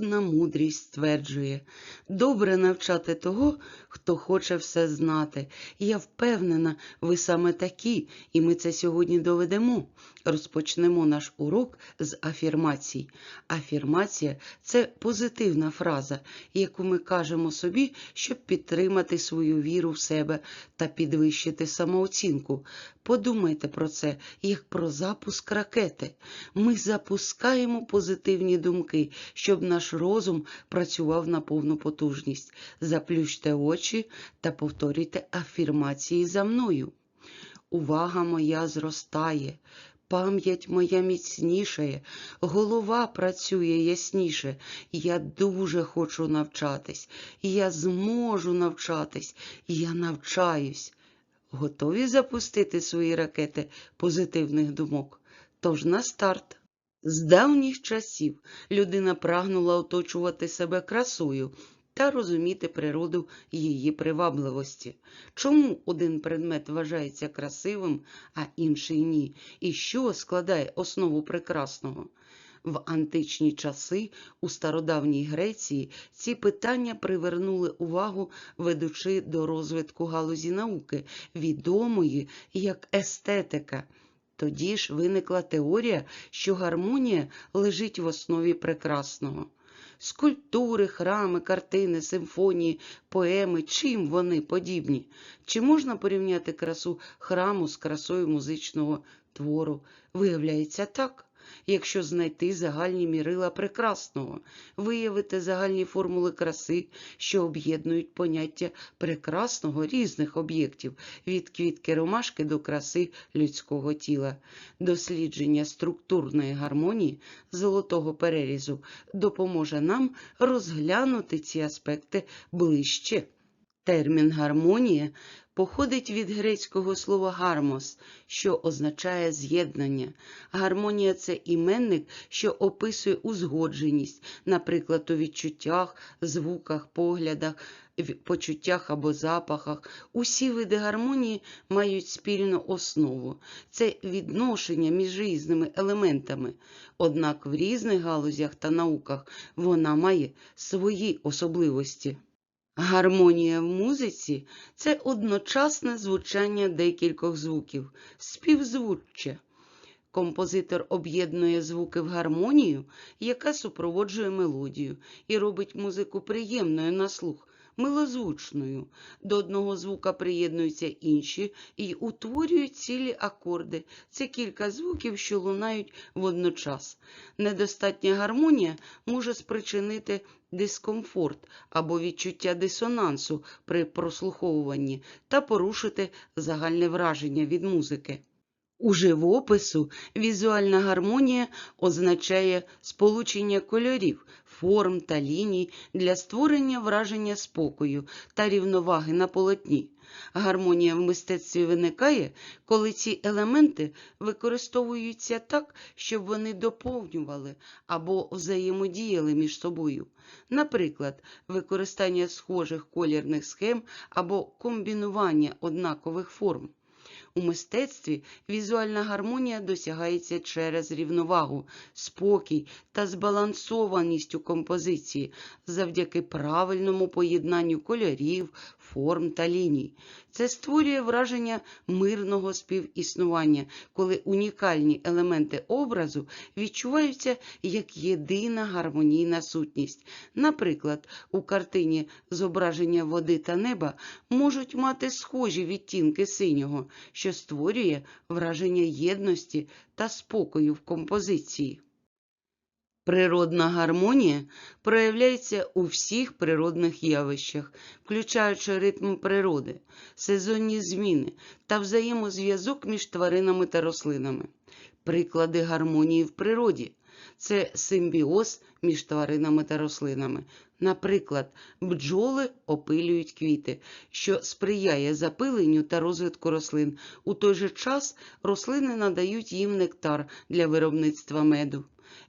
Народна мудрість стверджує, добре навчати того, хто хоче все знати. Я впевнена, ви саме такі, і ми це сьогодні доведемо. Розпочнемо наш урок з афірмацій. Афірмація це позитивна фраза, яку ми кажемо собі, щоб підтримати свою віру в себе та підвищити самооцінку. Подумайте про це як про запуск ракети. Ми запускаємо позитивні думки, щоб наш розум працював на повну потужність. Заплющте очі та повторюйте афірмації за мною. Увага моя зростає, пам'ять моя міцнішає, голова працює ясніше. Я дуже хочу навчатись, я зможу навчатись, я навчаюсь. Готові запустити свої ракети позитивних думок? Тож на старт. З давніх часів людина прагнула оточувати себе красою та розуміти природу її привабливості. Чому один предмет вважається красивим, а інший ні? І що складає основу прекрасного? В античні часи у стародавній Греції ці питання привернули увагу, ведучи до розвитку галузі науки, відомої як естетика. Тоді ж виникла теорія, що гармонія лежить в основі прекрасного. Скульптури, храми, картини, симфонії, поеми, чим вони подібні? Чи можна порівняти красу храму з красою музичного твору? Виявляється так. Якщо знайти загальні мірила прекрасного, виявити загальні формули краси, що об'єднують поняття прекрасного різних об'єктів від квітки ромашки до краси людського тіла, дослідження структурної гармонії золотого перерізу допоможе нам розглянути ці аспекти ближче. Термін гармонія походить від грецького слова гармос, що означає з'єднання. Гармонія це іменник, що описує узгодженість, наприклад, у відчуттях, звуках, поглядах, почуттях або запахах. Усі види гармонії мають спільну основу. Це відношення між різними елементами. Однак в різних галузях та науках вона має свої особливості. Гармонія в музиці це одночасне звучання декількох звуків, співзвуччя. Композитор об'єднує звуки в гармонію, яка супроводжує мелодію, і робить музику приємною на слух, милозвучною. До одного звука приєднуються інші і утворюють цілі акорди. Це кілька звуків, що лунають водночас. Недостатня гармонія може спричинити дискомфорт або відчуття дисонансу при прослуховуванні та порушити загальне враження від музики. У живопису візуальна гармонія означає сполучення кольорів, форм та ліній для створення враження спокою та рівноваги на полотні. Гармонія в мистецтві виникає, коли ці елементи використовуються так, щоб вони доповнювали або взаємодіяли між собою. Наприклад, використання схожих колірних схем або комбінування однакових форм. У мистецтві візуальна гармонія досягається через рівновагу, спокій та збалансованість у композиції. Завдяки правильному поєднанню кольорів, форм та ліній. Це створює враження мирного співіснування, коли унікальні елементи образу відчуваються як єдина гармонійна сутність. Наприклад, у картині зображення води та неба можуть мати схожі відтінки синього, що створює враження єдності та спокою в композиції. Природна гармонія проявляється у всіх природних явищах, включаючи ритм природи, сезонні зміни та взаємозв'язок між тваринами та рослинами. Приклади гармонії в природі це симбіоз між тваринами та рослинами. Наприклад, бджоли опилюють квіти, що сприяє запиленню та розвитку рослин. У той же час рослини надають їм нектар для виробництва меду.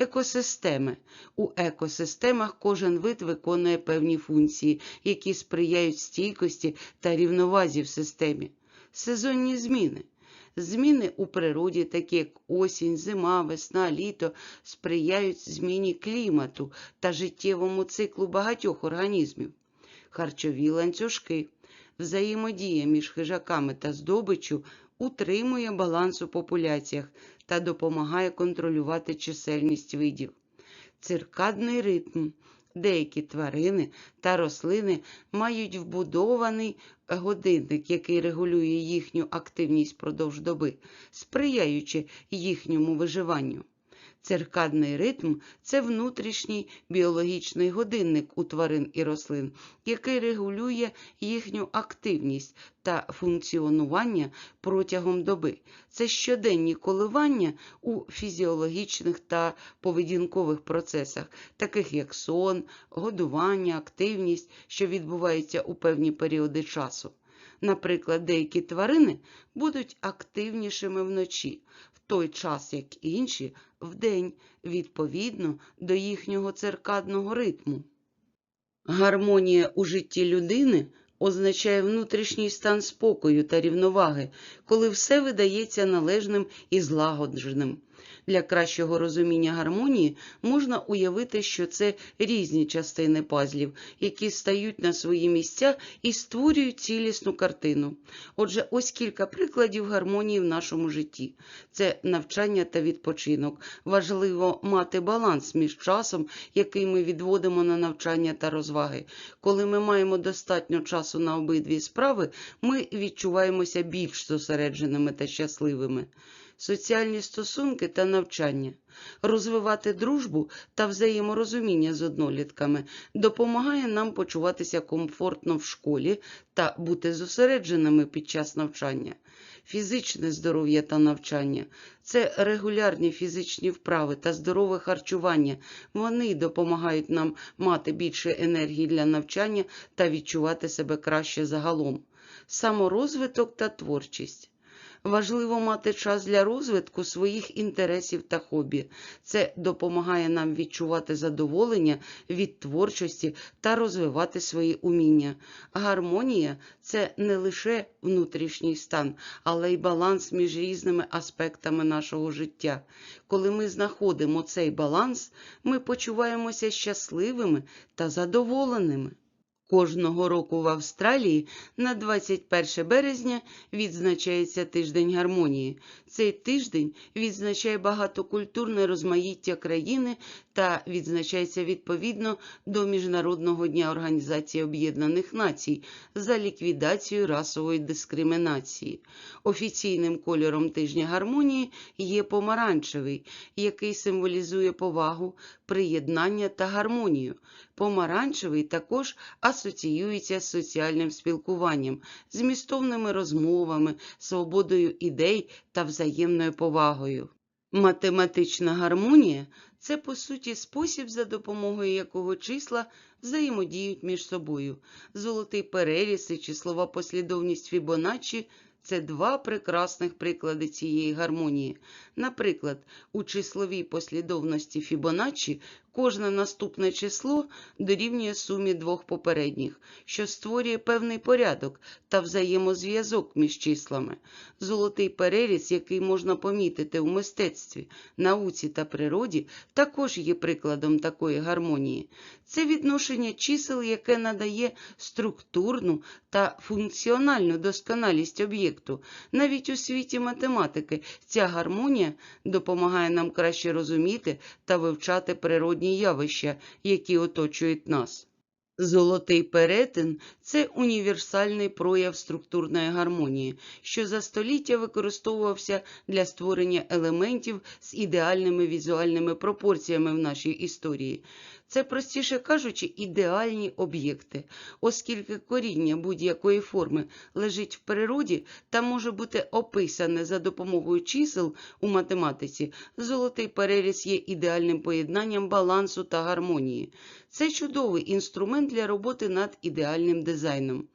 Екосистеми. У екосистемах кожен вид виконує певні функції, які сприяють стійкості та рівновазі в системі. Сезонні зміни. Зміни у природі, такі як осінь, зима, весна, літо, сприяють зміні клімату та життєвому циклу багатьох організмів. Харчові ланцюжки. Взаємодія між хижаками та здобиччю утримує баланс у популяціях та допомагає контролювати чисельність видів. Циркадний ритм. Деякі тварини та рослини мають вбудований годинник, який регулює їхню активність продовж доби, сприяючи їхньому виживанню. Циркадний ритм це внутрішній біологічний годинник у тварин і рослин, який регулює їхню активність та функціонування протягом доби. Це щоденні коливання у фізіологічних та поведінкових процесах, таких як сон, годування, активність, що відбуваються у певні періоди часу. Наприклад, деякі тварини будуть активнішими вночі, той час, як інші, вдень, відповідно до їхнього циркадного ритму. Гармонія у житті людини означає внутрішній стан спокою та рівноваги, коли все видається належним і злагодженим. Для кращого розуміння гармонії можна уявити, що це різні частини пазлів, які стають на свої місця і створюють цілісну картину. Отже, ось кілька прикладів гармонії в нашому житті: це навчання та відпочинок. Важливо мати баланс між часом, який ми відводимо на навчання та розваги. Коли ми маємо достатньо часу на обидві справи, ми відчуваємося більш зосередженими та щасливими соціальні стосунки та навчання, розвивати дружбу та взаєморозуміння з однолітками допомагає нам почуватися комфортно в школі та бути зосередженими під час навчання. Фізичне здоров'я та навчання це регулярні фізичні вправи та здорове харчування. Вони допомагають нам мати більше енергії для навчання та відчувати себе краще загалом. Саморозвиток та творчість. Важливо мати час для розвитку своїх інтересів та хобі. Це допомагає нам відчувати задоволення від творчості та розвивати свої уміння. Гармонія це не лише внутрішній стан, але й баланс між різними аспектами нашого життя. Коли ми знаходимо цей баланс, ми почуваємося щасливими та задоволеними. Кожного року в Австралії на 21 березня відзначається тиждень гармонії. Цей тиждень відзначає багатокультурне розмаїття країни та відзначається відповідно до Міжнародного дня Організації Об'єднаних Націй за ліквідацію расової дискримінації. Офіційним кольором тижня гармонії є помаранчевий, який символізує повагу, приєднання та гармонію. Помаранчевий також асоціюється з соціальним спілкуванням, змістовними розмовами, свободою ідей та взаємною повагою. Математична гармонія це, по суті, спосіб, за допомогою якого числа взаємодіють між собою. Золотий переріз і числова послідовність Фібоначчі – це два прекрасних приклади цієї гармонії. Наприклад, у числовій послідовності Фібоначчі кожне наступне число дорівнює сумі двох попередніх, що створює певний порядок та взаємозв'язок між числами. Золотий переріз, який можна помітити у мистецтві, науці та природі, також є прикладом такої гармонії. Це відношення чисел, яке надає структурну та функціональну досконалість об'єкту. Навіть у світі математики ця гармонія допомагає нам краще розуміти та вивчати природні явища, які оточують нас. Золотий перетин це універсальний прояв структурної гармонії, що за століття використовувався для створення елементів з ідеальними візуальними пропорціями в нашій історії. Це, простіше кажучи, ідеальні об'єкти, оскільки коріння будь-якої форми лежить в природі та може бути описане за допомогою чисел у математиці, золотий переріз є ідеальним поєднанням балансу та гармонії. Це чудовий інструмент для роботи над ідеальним дизайном.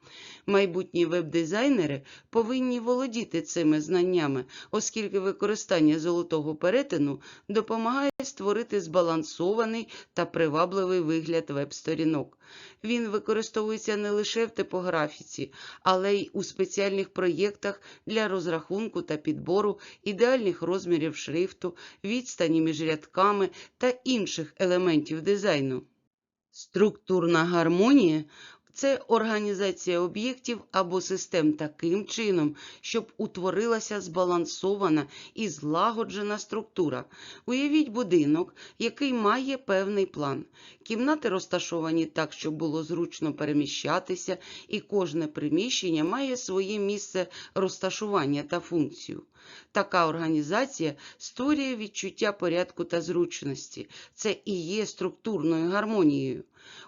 Майбутні веб-дизайнери повинні володіти цими знаннями, оскільки використання золотого перетину допомагає створити збалансований та привабливий вигляд веб-сторінок. Він використовується не лише в типографіці, але й у спеціальних проєктах для розрахунку та підбору ідеальних розмірів шрифту, відстані між рядками та інших елементів дизайну. Структурна гармонія це організація об'єктів або систем таким чином, щоб утворилася збалансована і злагоджена структура. Уявіть будинок, який має певний план. Кімнати розташовані так, щоб було зручно переміщатися, і кожне приміщення має своє місце розташування та функцію. Така організація створює відчуття порядку та зручності. Це і є структурною гармонією.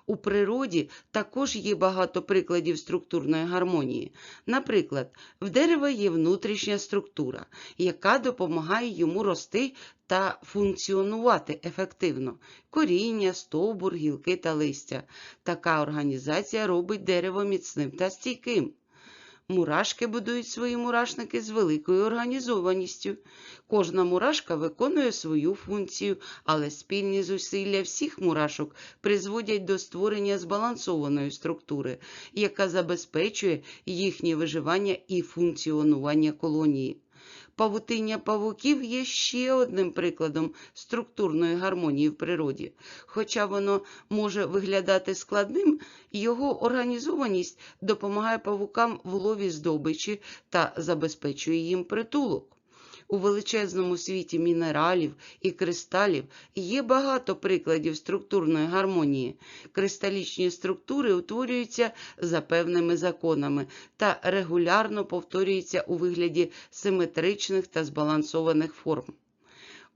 У природі також є багато прикладів структурної гармонії. Наприклад, в дерева є внутрішня структура, яка допомагає йому рости та функціонувати ефективно. Коріння, стовбур, гілки та листя. Така організація робить дерево міцним та стійким. Мурашки будують свої мурашники з великою організованістю. Кожна мурашка виконує свою функцію, але спільні зусилля всіх мурашок призводять до створення збалансованої структури, яка забезпечує їхнє виживання і функціонування колонії. Павутиння павуків є ще одним прикладом структурної гармонії в природі. Хоча воно може виглядати складним, його організованість допомагає павукам в лові здобичі та забезпечує їм притулок. У величезному світі мінералів і кристалів є багато прикладів структурної гармонії. Кристалічні структури утворюються за певними законами та регулярно повторюються у вигляді симетричних та збалансованих форм.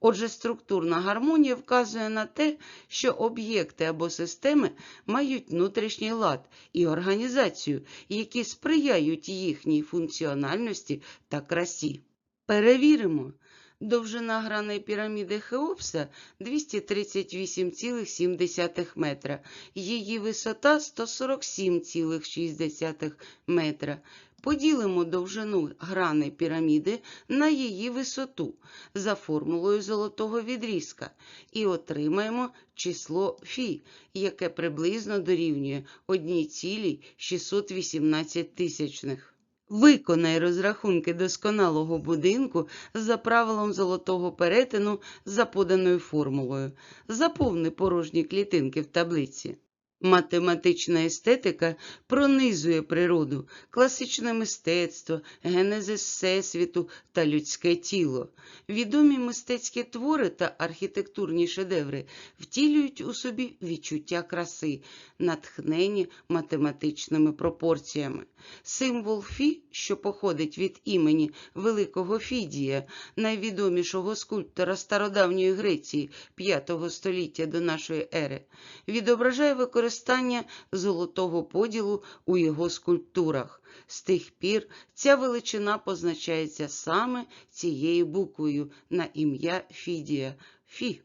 Отже, структурна гармонія вказує на те, що об'єкти або системи мають внутрішній лад і організацію, які сприяють їхній функціональності та красі. Перевіримо. Довжина граней піраміди Хеопса 238,7 метра. Її висота 147,6 метра. Поділимо довжину граней піраміди на її висоту за формулою золотого відрізка і отримаємо число Фі, яке приблизно дорівнює 1,618 тисячних. Виконай розрахунки досконалого будинку за правилом золотого перетину за поданою формулою. Заповни порожні клітинки в таблиці. Математична естетика пронизує природу, класичне мистецтво, генезис Всесвіту та людське тіло. Відомі мистецькі твори та архітектурні шедеври втілюють у собі відчуття краси, натхнені математичними пропорціями. Символ Фі, що походить від імені Великого Фідія, найвідомішого скульптора стародавньої Греції 5 століття до нашої ери, відображає використання золотого поділу у його скульптурах. З тих пір ця величина позначається саме цією буквою на ім'я Фідія Фі.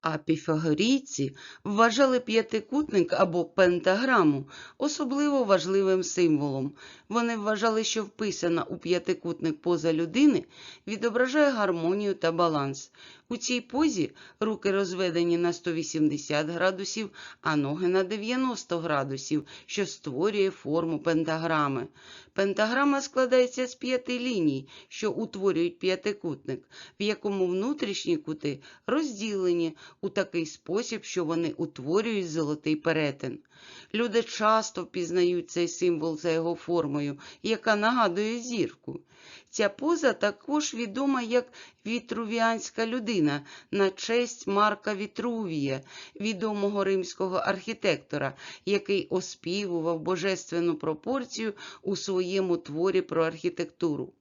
А піфагорійці вважали п'ятикутник або пентаграму особливо важливим символом. Вони вважали, що вписана у п'ятикутник поза людини відображає гармонію та баланс. У цій позі руки розведені на 180 градусів, а ноги на 90 градусів, що створює форму пентаграми. Пентаграма складається з п'яти ліній, що утворюють п'ятикутник, в якому внутрішні кути розділені у такий спосіб, що вони утворюють золотий перетин. Люди часто впізнають цей символ за його формою, яка нагадує зірку. Ця поза також відома як вітрувіанська людина на честь Марка Вітрувія, відомого римського архітектора, який оспівував божественну пропорцію у своєму творі про архітектуру.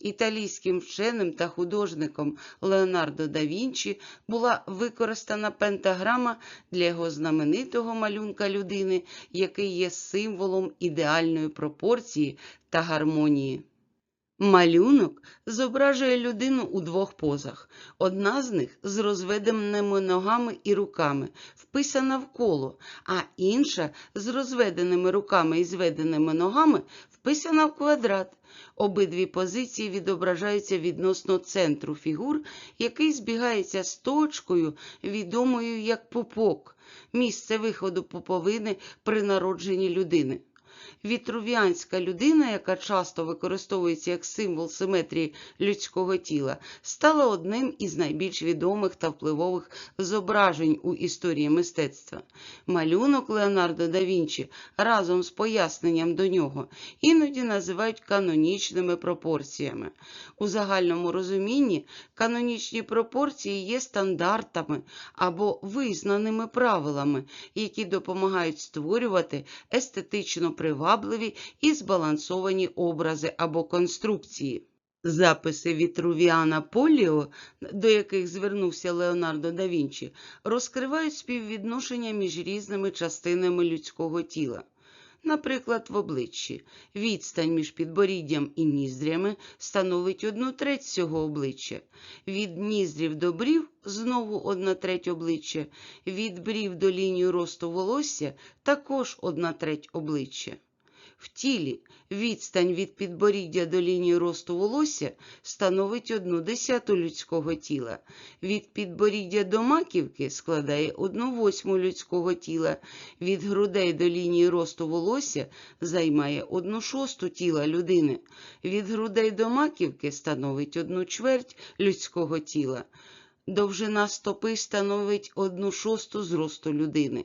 Італійським вченим та художником Леонардо да Вінчі була використана пентаграма для його знаменитого малюнка людини, який є символом ідеальної пропорції та гармонії. Малюнок зображує людину у двох позах. Одна з них з розведеними ногами і руками, вписана в коло, а інша з розведеними руками і зведеними ногами, вписана в квадрат. Обидві позиції відображаються відносно центру фігур, який збігається з точкою, відомою як пупок, місце виходу пуповини при народженні людини. Вітрувіанська людина, яка часто використовується як символ симетрії людського тіла, стала одним із найбільш відомих та впливових зображень у історії мистецтва. Малюнок Леонардо да Вінчі разом з поясненням до нього іноді називають канонічними пропорціями. У загальному розумінні канонічні пропорції є стандартами або визнаними правилами, які допомагають створювати естетично привабливі і збалансовані образи або конструкції. Записи Вітрувіана Поліо, до яких звернувся Леонардо да Вінчі, розкривають співвідношення між різними частинами людського тіла. Наприклад, в обличчі відстань між підборіддям і ніздрями становить одну треть цього обличчя. Від ніздрів до брів знову одна треть обличчя, від брів до лінії росту волосся також одна треть обличчя. В тілі відстань від підборіддя до лінії росту волосся становить одну десяту людського тіла. Від підборіддя до маківки складає одну восьму людського тіла. Від грудей до лінії росту волосся займає одну шосту тіла людини. Від грудей до маківки становить одну чверть людського тіла. Довжина стопи становить одну шосту зросту людини.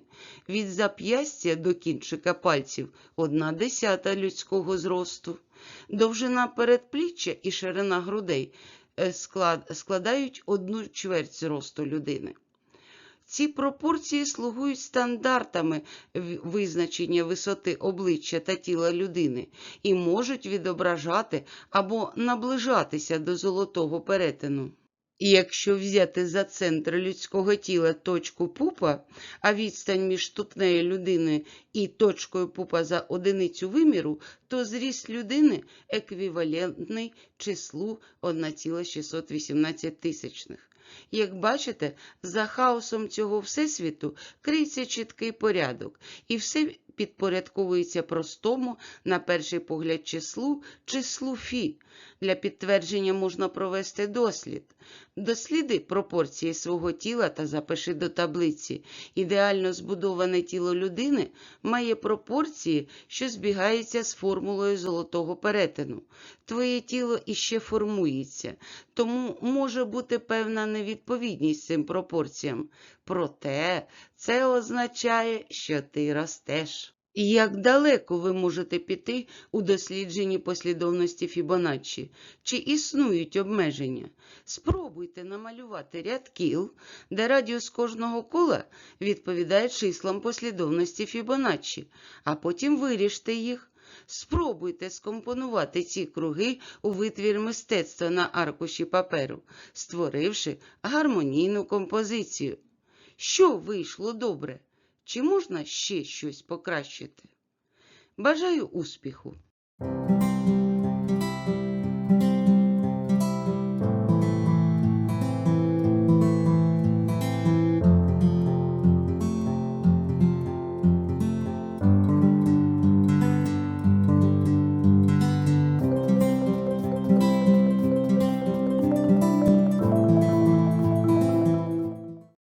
Від зап'ястя до кінчика пальців одна десята людського зросту. Довжина передпліччя і ширина грудей е, складають одну чверть зросту людини. Ці пропорції слугують стандартами визначення висоти обличчя та тіла людини і можуть відображати або наближатися до золотого перетину. І якщо взяти за центр людського тіла точку пупа, а відстань між ступнею людини і точкою пупа за одиницю виміру, то зріст людини еквівалентний числу 1,618 тисячних. Як бачите, за хаосом цього всесвіту криється чіткий порядок, і все підпорядковується простому, на перший погляд, числу, числу фі. Для підтвердження можна провести дослід. Досліди пропорції свого тіла та запиши до таблиці. Ідеально збудоване тіло людини має пропорції, що збігаються з формулою золотого перетину. Твоє тіло іще формується, тому може бути певна невідповідність цим пропорціям. Проте це означає, що ти ростеш. Як далеко ви можете піти у дослідженні послідовності Фібоначчі? Чи існують обмеження? Спробуйте намалювати ряд кіл, де радіус кожного кола відповідає числам послідовності Фібоначчі, а потім виріжте їх. Спробуйте скомпонувати ці круги у витвір мистецтва на аркуші паперу, створивши гармонійну композицію. Що вийшло добре? Чи можна ще щось покращити? Бажаю успіху!